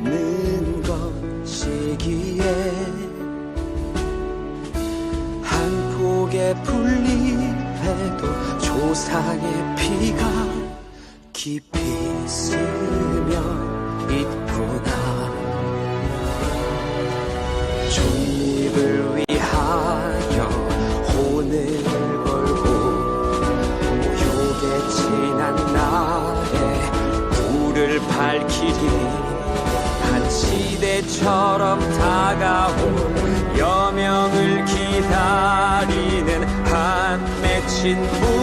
있는 것이기에 한 폭의 풀잎에도 조상의 피가 깊이 스며 있구 맺힌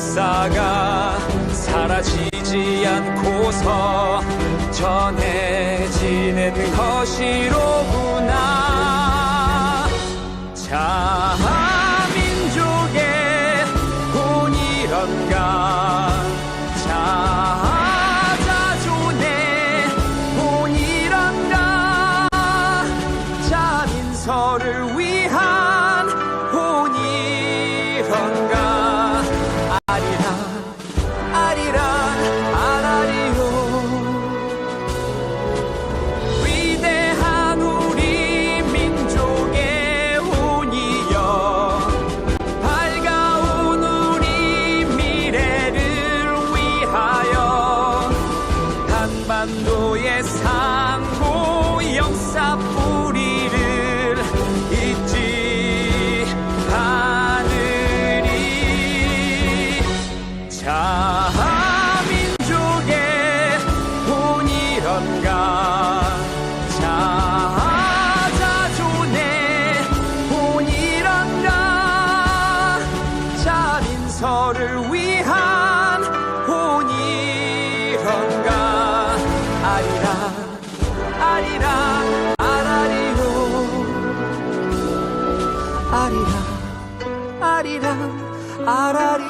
역사가 사라지지 않고서 전해지는 것이로구나. 본이런가 자민서를 자민서를 위한 본이런가? 아리랑 아리랑 아라리요 아리랑 아리랑 아라리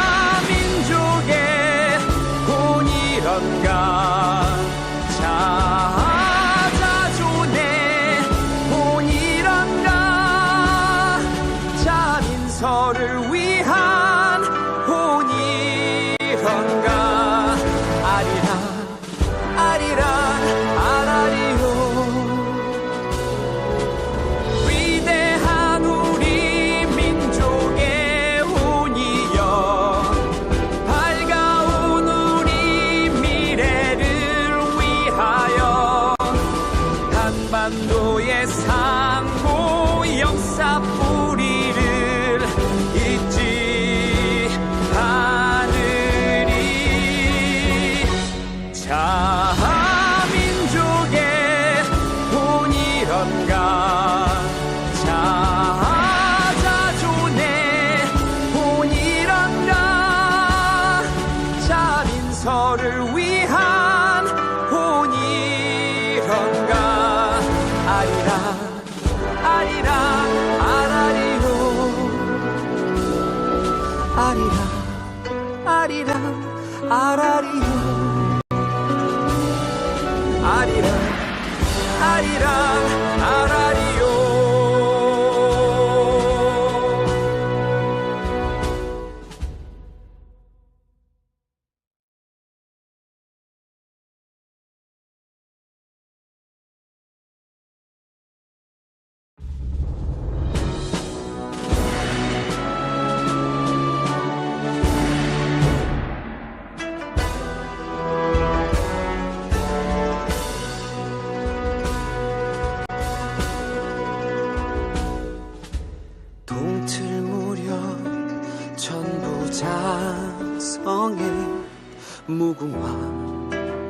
자민족의 본이런가? 자자존의 본이런가? 자민서를 위한 본이런가? 아리랑 아리랑 아라리요 아리랑 아리랑 아라리요 아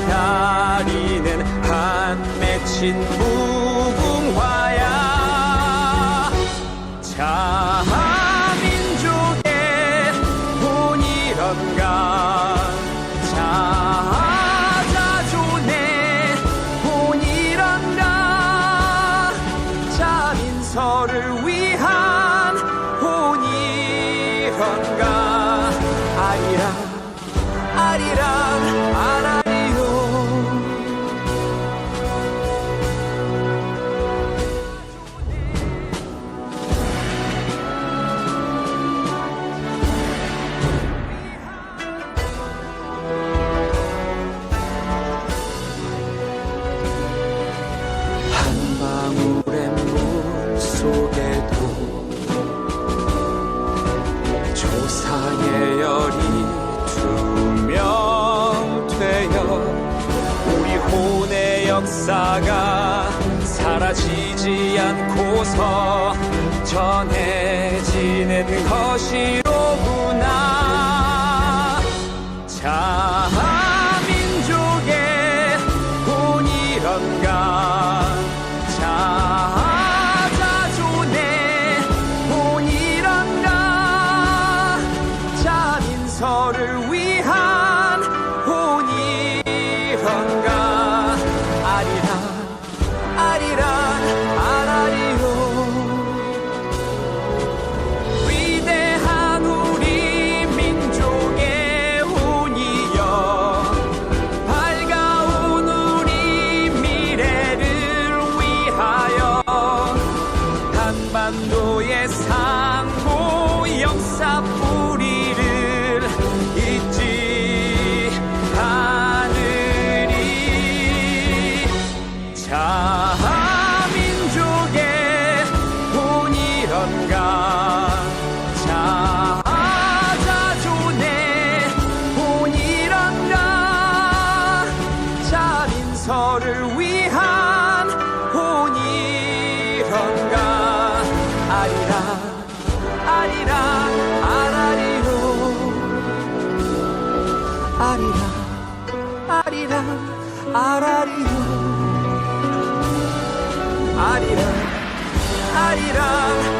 다리는 한 맺힌 무궁화야. 자 지지 않고서 전해지는 것이로구나. 자. 아라리라 아리라 아리라.